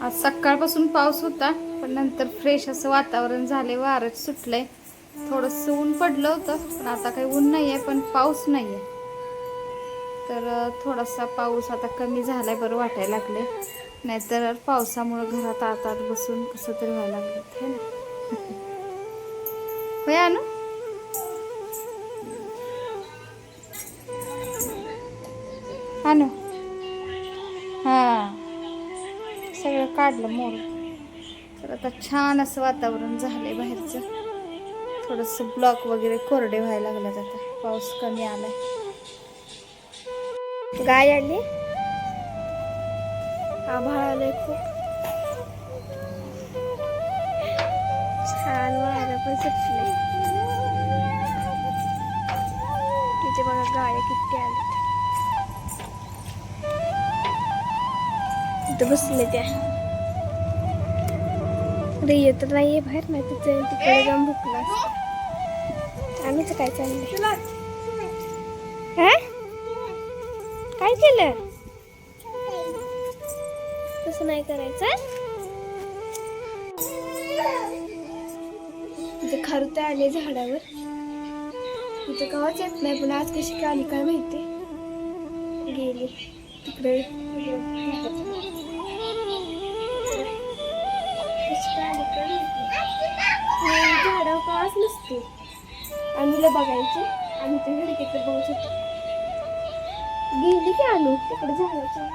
आज सकाळपासून पाऊस होता पण नंतर फ्रेश असं वातावरण झाले वारच सुटलंय. थोडंसं ऊन पडलं होतं पण आता काही ऊन नाही आहे पण पाऊस नाही आहे तर थोडासा पाऊस आता कमी झालाय बरं वाटायला लागले नाहीतर पावसामुळं घरात आत आत बसून कसं तरी व्हायला लागलं हे ना? होय अनु? आणू काढलं मोर. तर आता छान असं वातावरण झालंय बाहेरचं. थोडंसं ब्लॉक वगैरे कोरडे व्हायला लागल्यात आता. पाऊस कमी आलाय. गाय आली? आभाळ आलंय खूप. छान वारं पण सुटलंय. तिथे बघा गाड्या किती आल्या तिथं बसले त्या. रिय तर नाहीये बाहेर नाही तिथे तिकडे जाऊन भुकला आम्ही तर काय चाललं हा? काय केलं? तसं नाही करायचं? इथे खरते आले झाडावर. इथे कवाच येत नाही पण आज कशी काय आली काय माहिती? गेली. तिकडे. झाडावर कवाच नसते. अनुला बघायचे आणि ते घरी तिकडे बघू शकतो गेली की आलो तिकडे झाडाच्या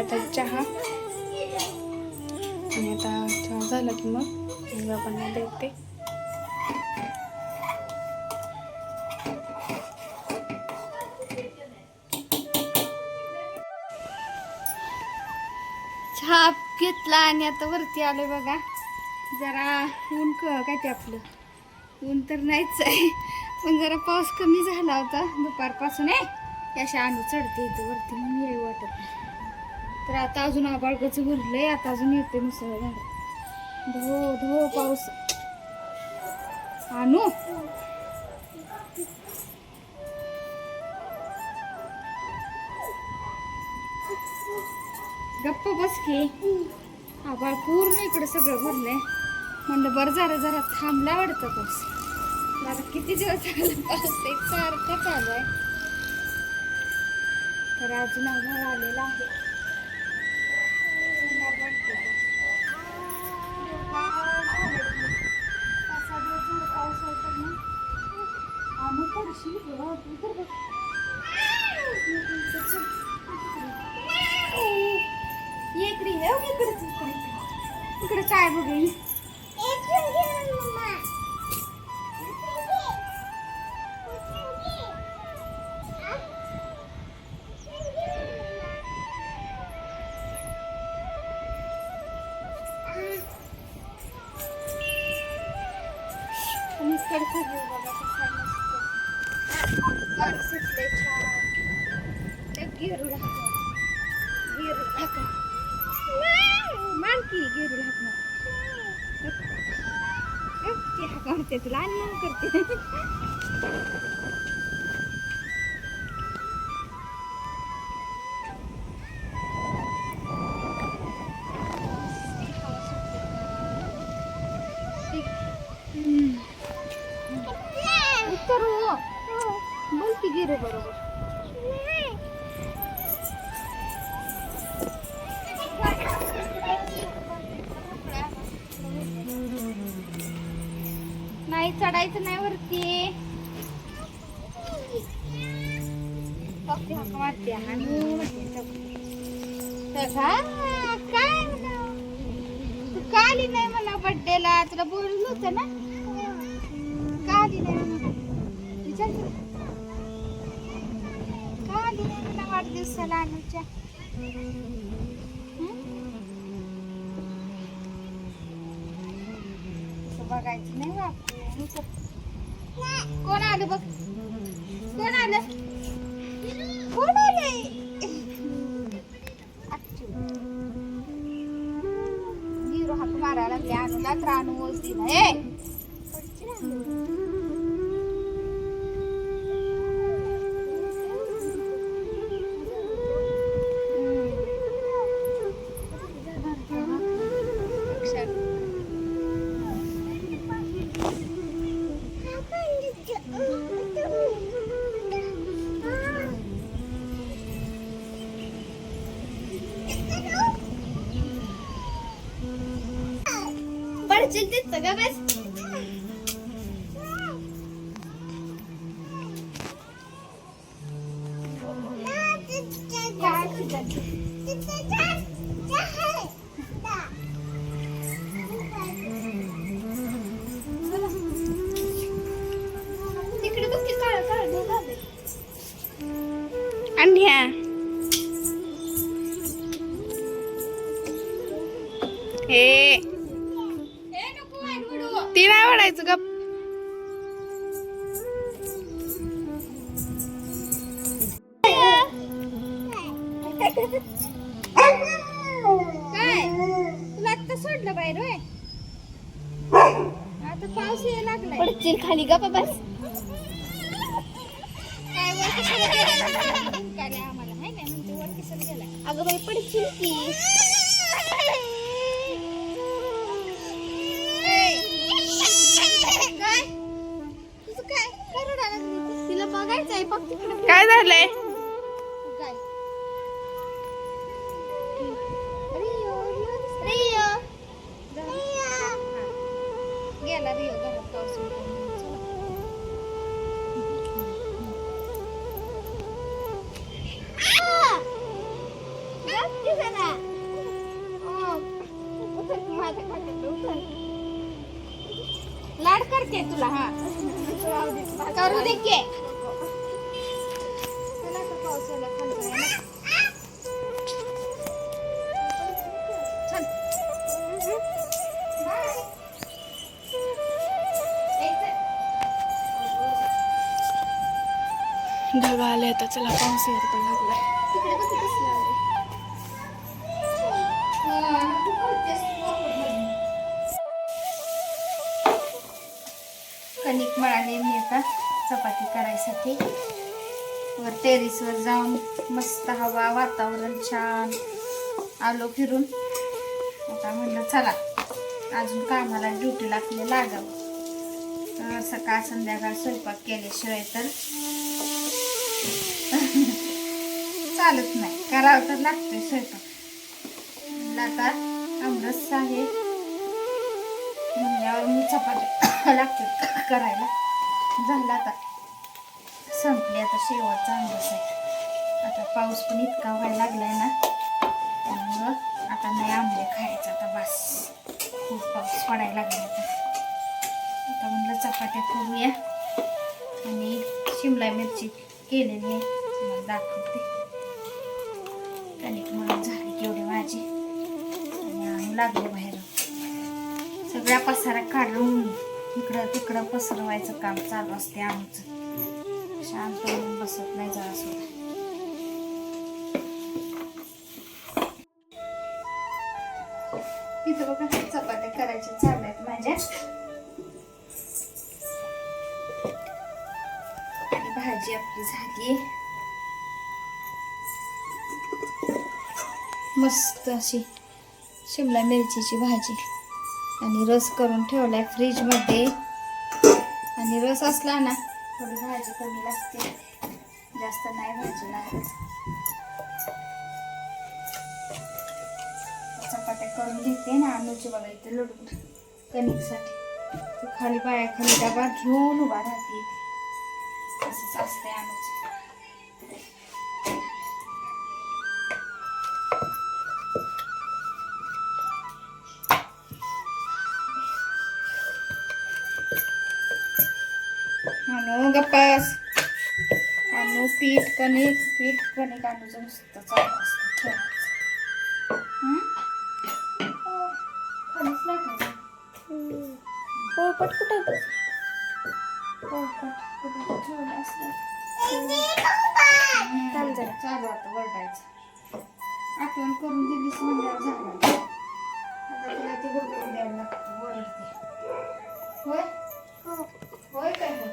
आता चहा. आणि आता चहा झाला की मग मग आपण देते चहा घेतला आणि आता वरती आलोय बघा. जरा ऊन क काय ते आपलं. ऊन तर नाहीच आहे. पण जरा पाऊस कमी झाला होता दुपारपासून. आहे अशा आणू चढते इथं वरती. म्हणून वाटत नाही. तर आता अजून आबाळगच भरलंय आता अजून येते मुसळधार धो धो पाऊस. आणू? गप्प बस की. आबाळ पूर्ण इकडे सगळं भरलंय. म्हणलं बरं जरा जरा थांबला वाटतं पाऊस. आता किती दिवस झाला पाऊस एक सारखं चालू आहे. तर अजून आभाळ आलेला आहे. इकडे ये, इकडे इकडे काय बघ. गप ती हाका म्हणते तुला आणि मग करते उत्तर हो बोल की गिरू बरोबर नाही चढायचं नाही वरती. काय तू का आली नाही म्हणा बड्डेला तुला बोललं होतं ना? का आली नाही विचार की. का आली नाही म्हणा वाढदिवसाला अनुच्या? हं? बघायचं नाही बाप. कोण आलं बघ? कोण आलं? कोण आले? मारायला लागले. अनुला तर अनु ना हे. ती नाही आवडायचं गप. काय? तुला आता सोडलं बाहेर होय? आता पाऊस लागलाय. पडशील खाली का बस. काय आम्हाला हाय ना म्हणजे वर कशाला गेला अगं बाई पडशील की. काय झालंय? रियो लाड करते तुला हा. करू दे ढगा आले आता चला पाऊस यायला पण लागलाय. कणिक मळाले मी आता चपाती करायसाठी. वर टेरिसवर जाऊन मस्त हवा वातावरण छान आलो फिरून. आता म्हणलं चला अजून कामाला ड्युटी लागले लागावं. सकाळ संध्याकाळ स्वयंपाक केल्याशिवाय तर चालत नाही. करावं तर लागतंय स्वयंपाक. आता आमरस आहे. म्हणल्यावर मी चपाती लागते करायला. झालं आता. संपली आता शेवटचा आमरस आहे. आता पाऊस पण इतका व्हायला लागलाय ना. त्यामुळं आता नाही आंबे खायचं. आता बस. खूप पाऊस पडायला लागला आता. आता म्हणलं चपात्या करूया. आणि शिमला मिरची केलेली आहे तुम्हाला दाखवते. कणिक म्हणून झाली केवढी माझी. आणि आणू लागले बाहेर. सगळ्या पसारा काढून इकडं तिकडं पसरवायचं काम चालू असते आमचं. शांत होऊन बसत नाही जरा सुद्धा भाजी आपली झाली. मस्त अशी शिमला मिरचीची भाजी. आणि रस करून ठेवलाय फ्रीजमध्ये. आणि रस असला ना थोडी भाजी कमी लागते. जास्त नाही भाजी लागत. चपात्या करून घेते ना अनुची बघा इथे लडून. कणिकसाठी. ती खाली पायाखाली डबा घेऊन उभा राहते. इथे. असंच असतंय अनु गप्पास. अनु पीठ कणिक पीठ कणिक अनुचं नुसतं चालू असतं. खेळायचं पोळपट कुठे तुझं? चालू आता वरडायचं आठवण करून दिलीस म्हणल्यावर झालं आता तुला द्यायला लागतं वरडते होय होय काय होय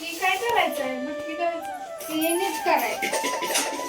ही काय करायचं आहे मग करायचं ते नीट करायचं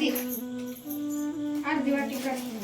बस. अर्धी वाटी करते